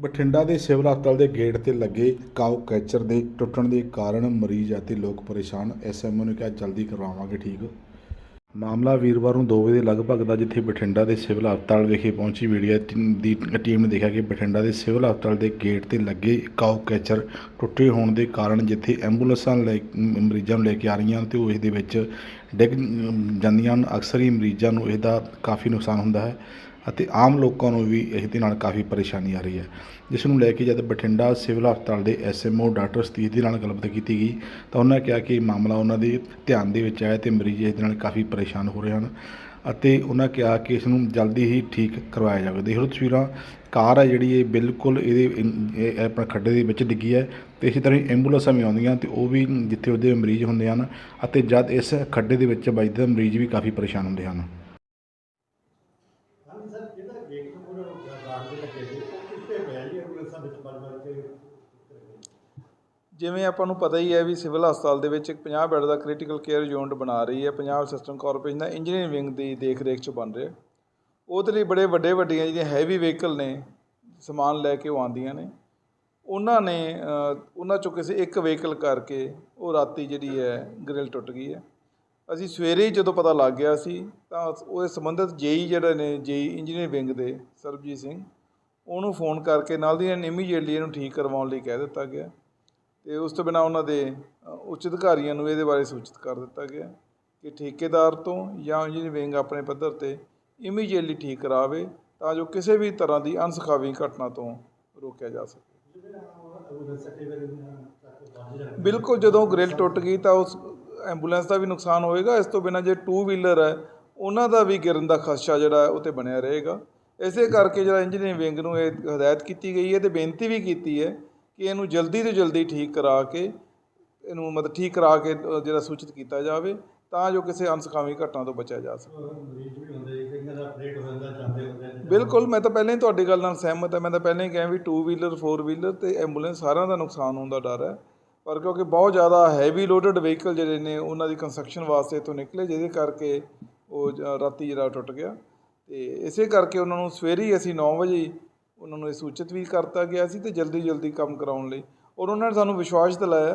ਬਠਿੰਡਾ ਦੇ ਸਿਵਲ ਹਸਪਤਾਲ ਦੇ ਗੇਟ ਤੇ ਲੱਗੇ ਕਾਊ ਕੈਚਰ ਦੇ ਟੁੱਟਣ ਦੇ ਕਾਰਨ ਮਰੀਜ਼ ਅਤੇ ਲੋਕ ਪਰੇਸ਼ਾਨ। ਐਸਐਮਓ ਨੇ ਕਿਹਾ, ਜਲਦੀ ਕਰਵਾਵਾਂਗੇ ਠੀਕ। ਮਾਮਲਾ ਵੀਰਵਾਰ ਨੂੰ 2 ਵਜੇ ਲਗਭਗ ਦਾ, ਜਿੱਥੇ ਬਠਿੰਡਾ ਦੇ ਸਿਵਲ ਹਸਪਤਾਲ ਵਿਖੇ ਪਹੁੰਚੀ ਮੀਡੀਆ ਦੀ ਟੀਮ ਨੇ ਦੇਖਿਆ ਕਿ ਬਠਿੰਡਾ ਦੇ ਸਿਵਲ ਹਸਪਤਾਲ ਦੇ ਗੇਟ ਤੇ ਲੱਗੇ ਕਾਊ ਕੈਚਰ ਟੁੱਟੇ ਹੋਣ ਦੇ ਕਾਰਨ ਜਿੱਥੇ ਐਂਬੂਲੈਂਸਾਂ ਲੈ ਮਰੀਜ਼ਾਂ ਨੂੰ ਲੈ ਕੇ ਆ ਰਹੀਆਂ ਹਨ ਤੇ ਉਹ ਇਸ ਦੇ ਵਿੱਚ ਡਿੱਗ ਜਾਂਦੀਆਂ ਹਨ। ਅਕਸਰ ਹੀ ਮਰੀਜ਼ਾਂ ਨੂੰ ਇਹਦਾ ਕਾਫੀ ਨੁਕਸਾਨ ਹੁੰਦਾ ਹੈ। ਅਤੇ ਆਮ ਲੋਕਾਂ ਨੂੰ ਵੀ ਇਸ ਦੇ ਨਾਲ ਕਾਫੀ ਪਰੇਸ਼ਾਨੀ ਆ ਰਹੀ ਹੈ। ਜਿਸ ਨੂੰ ਲੈ ਕੇ ਜਦ ਬਠਿੰਡਾ ਸਿਵਲ ਹਸਪਤਾਲ ਦੇ ਐਸਐਮਓ ਡਾਕਟਰ ਸਤੀਸ਼ ਦੇ ਨਾਲ ਗੱਲਬਾਤ ਕੀਤੀ ਗਈ, ਤਾਂ ਉਹਨਾਂ ਕਿਹਾ ਕਿ ਇਹ ਮਾਮਲਾ ਉਹਨਾਂ ਦੇ ਧਿਆਨ ਦੇ ਵਿੱਚ ਆਇਆ ਤੇ ਮਰੀਜ਼ ਇਸ ਦੇ ਨਾਲ ਕਾਫੀ ਪਰੇਸ਼ਾਨ ਹੋ ਰਹੇ ਹਨ ਅਤੇ ਉਹਨਾਂ ਕਿਹਾ ਕਿ ਇਸ ਨੂੰ ਜਲਦੀ ਹੀ ਠੀਕ ਕਰਵਾਇਆ ਜਾਵੇ। ਦੇਖ ਲਓ ਤਸਵੀਰਾਂ, ਕਾਰ ਹੈ ਜਿਹੜੀ ਇਹ ਬਿਲਕੁਲ ਇਹਦੇ ਆਪਣਾ ਖੱਡੇ ਦੇ ਵਿੱਚ ਡਿੱਗੀ ਹੈ ਤੇ ਇਸੇ ਤਰ੍ਹਾਂ ਹੀ ਐਂਬੂਲੈਂਸਾਂ ਵੀ ਆਉਂਦੀਆਂ ਤੇ ਉਹ ਵੀ ਜਿੱਥੇ ਉਹਦੇ ਮਰੀਜ਼ ਹੁੰਦੇ ਹਨ ਅਤੇ ਜਦ ਇਸ ਖੱਡੇ ਦੇ ਵਿੱਚ ਵੱਜਦੇ ਤਾਂ ਮਰੀਜ਼ ਵੀ ਕਾਫੀ ਪਰੇਸ਼ਾਨ ਹੁੰਦੇ ਹਨ ਹਾਂਜੀ ਸਰ ਜਿਹੜਾ ਗੇਟ ਤੋਂ ਪੂਰਾ ਗਾਰਡ ਦੇ ਲੱਗੇ ਸੀ ਉਹ ਕਿੱਥੇ ਪਿਆ ਜੀ ਐਂਬੂਲੈਂਸਾਂ ਵਿੱਚ ਵੱਜ ਵੱਜ ਕੇ ਜਿਵੇਂ ਆਪਾਂ ਨੂੰ ਪਤਾ ਹੀ ਹੈ ਵੀ ਸਿਵਲ ਹਸਪਤਾਲ ਦੇ ਵਿੱਚ ਇੱਕ 50 ਬੈੱਡ ਦਾ ਕ੍ਰਿਟੀਕਲ ਕੇਅਰ ਯੂਨਿਟ ਬਣਾ ਰਹੀ ਹੈ ਪੰਜਾਬ ਸਿਸਟਮ ਕਾਰਪੋਰੇਸ਼ਨ ਦਾ ਇੰਜੀਨੀਅਰਿੰਗ ਵਿੰਗ ਦੀ ਦੇਖ ਰੇਖ 'ਚ ਬਣ ਰਿਹਾ ਉਹਦੇ ਲਈ ਬੜੇ ਵੱਡੇ ਵੱਡੀਆਂ ਜਿਹੜੀਆਂ ਹੈਵੀ ਵਹੀਕਲ ਨੇ, ਸਮਾਨ ਲੈ ਕੇ ਉਹ ਆਉਂਦੀਆਂ ਨੇ। ਉਹਨਾਂ ਨੇ ਉਹਨਾਂ ਚੋਂ ਕਿਸੇ ਇੱਕ ਵਹੀਕਲ ਕਰਕੇ ਉਹ ਰਾਤੀ ਜਿਹੜੀ ਹੈ ਗ੍ਰਿਲ ਟੁੱਟ ਗਈ ਹੈ। ਅਸੀਂ ਸਵੇਰੇ ਹੀ ਜਦੋਂ ਪਤਾ ਲੱਗ ਗਿਆ ਸੀ, ਤਾਂ ਉਹਦੇ ਸੰਬੰਧਿਤ ਜੇਈ ਜਿਹੜੇ ਨੇ, ਜੇਈ ਇੰਜੀਨੀਅਰ ਵਿੰਗ ਦੇ, ਸਰਬਜੀਤ ਸਿੰਘ ਉਹਨੂੰ ਫੋਨ ਕਰਕੇ ਨਾਲ ਦੀ ਨਾਲ ਇਮੀਡੀਏਟਲੀ ਇਹਨੂੰ ਠੀਕ ਕਰਵਾਉਣ ਲਈ ਕਹਿ ਦਿੱਤਾ ਗਿਆ। ਤੇ ਉਸ ਤੋਂ ਬਿਨਾ ਉਹਨਾਂ ਦੇ ਉੱਚ ਅਧਿਕਾਰੀਆਂ ਨੂੰ ਇਹਦੇ ਬਾਰੇ ਸੂਚਿਤ ਕਰ ਦਿੱਤਾ ਗਿਆ ਕਿ ਠੇਕੇਦਾਰ ਤੋਂ ਜਾਂ ਇੰਜੀਨੀਅਰਿੰਗ ਆਪਣੇ ਪੱਧਰ ਤੇ ਇਮੀਡੀਏਟਲੀ ਠੀਕ ਕਰਾਵੇ ਤਾਂ ਜੋ ਕਿਸੇ ਵੀ ਤਰ੍ਹਾਂ ਦੀ ਅਣਸੁਖਾਵੀ ਘਟਨਾ ਤੋਂ ਰੋਕਿਆ ਜਾ ਸਕੇ। ਬਿਲਕੁਲ, ਜਦੋਂ ਗ੍ਰਿਲ ਟੁੱਟ ਗਈ ਤਾਂ ਉਸ ਐਂਬੂਲੈਂਸ ਦਾ ਵੀ ਨੁਕਸਾਨ ਹੋਏਗਾ। ਇਸ ਤੋਂ ਬਿਨਾ ਜੇ ਟੂ ਵੀਲਰ ਹੈ, ਉਹਨਾਂ ਦਾ ਵੀ ਗਿਰਨ ਦਾ ਖਦਸ਼ਾ ਜਿਹੜਾ ਉਹ ਤੇ ਬਣਿਆ ਰਹੇਗਾ। ਇਸੇ ਕਰਕੇ ਜਿਹੜਾ ਇੰਜੀਨੀਅਰਿੰਗ ਵਿੰਗ ਨੂੰ ਇਹ ਹਦਾਇਤ ਕੀਤੀ ਗਈ ਹੈ ਅਤੇ ਬੇਨਤੀ ਵੀ ਕੀਤੀ ਹੈ ਕਿ ਇਹਨੂੰ ਜਲਦੀ ਤੋਂ ਜਲਦੀ ਠੀਕ ਕਰਾ ਕੇ, ਇਹਨੂੰ ਮਤਲਬ ਠੀਕ ਕਰਾ ਕੇ ਜਿਹੜਾ ਸੂਚਿਤ ਕੀਤਾ ਜਾਵੇ ਤਾਂ ਜੋ ਕਿਸੇ ਅਣਸੁਖਾਵੀ ਘਟਨਾ ਤੋਂ ਬਚਿਆ ਜਾ ਸਕੇ। ਬਿਲਕੁਲ, ਮੈਂ ਤਾਂ ਪਹਿਲਾਂ ਹੀ ਤੁਹਾਡੀ ਗੱਲ ਨਾਲ ਸਹਿਮਤ ਹਾਂ। ਮੈਂ ਤਾਂ ਪਹਿਲਾਂ ਹੀ ਕਿਹਾ ਵੀ ਟੂ ਵੀਲਰ ਫੋਰ ਵੀਲਰ ਤੇ ਐਂਬੂਲੈਂਸ ਸਾਰਿਆਂ ਦਾ ਨੁਕਸਾਨ ਹੋਣ ਦਾ ਡਰ ਹੈ। ਪਰ ਕਿਉਂਕਿ ਬਹੁਤ ਜ਼ਿਆਦਾ ਹੈਵੀ ਲੋਡਡ ਵਹੀਕਲ ਜਿਹੜੇ ਨੇ, ਉਹਨਾਂ ਦੀ ਕੰਸਟਰਕਸ਼ਨ ਵਾਸਤੇ ਇੱਥੋਂ ਨਿਕਲੇ, ਜਿਹਦੇ ਕਰਕੇ ਉਹ ਰਾਤੀ ਜਿਹੜਾ ਟੁੱਟ ਗਿਆ। ਤੇ ਇਸੇ ਕਰਕੇ ਉਹਨਾਂ ਨੂੰ ਸਵੇਰੇ ਹੀ ਅਸੀਂ 9 ਵਜੇ ਉਹਨਾਂ ਨੂੰ ਇਹ ਸੂਚਿਤ ਵੀ ਕਰਤਾ ਗਿਆ ਸੀ ਤੇ ਜਲਦੀ ਜਲਦੀ ਕੰਮ ਕਰਾਉਣ ਲਈ ਔਰ ਉਹਨਾਂ ਨੇ ਸਾਨੂੰ ਵਿਸ਼ਵਾਸ ਦਿਲਾਇਆ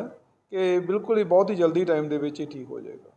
ਕਿ ਬਿਲਕੁਲ ਹੀ ਬਹੁਤ ਹੀ ਜਲਦੀ ਟਾਈਮ ਦੇ ਵਿੱਚ ਇਹ ਠੀਕ ਹੋ ਜਾਏਗਾ।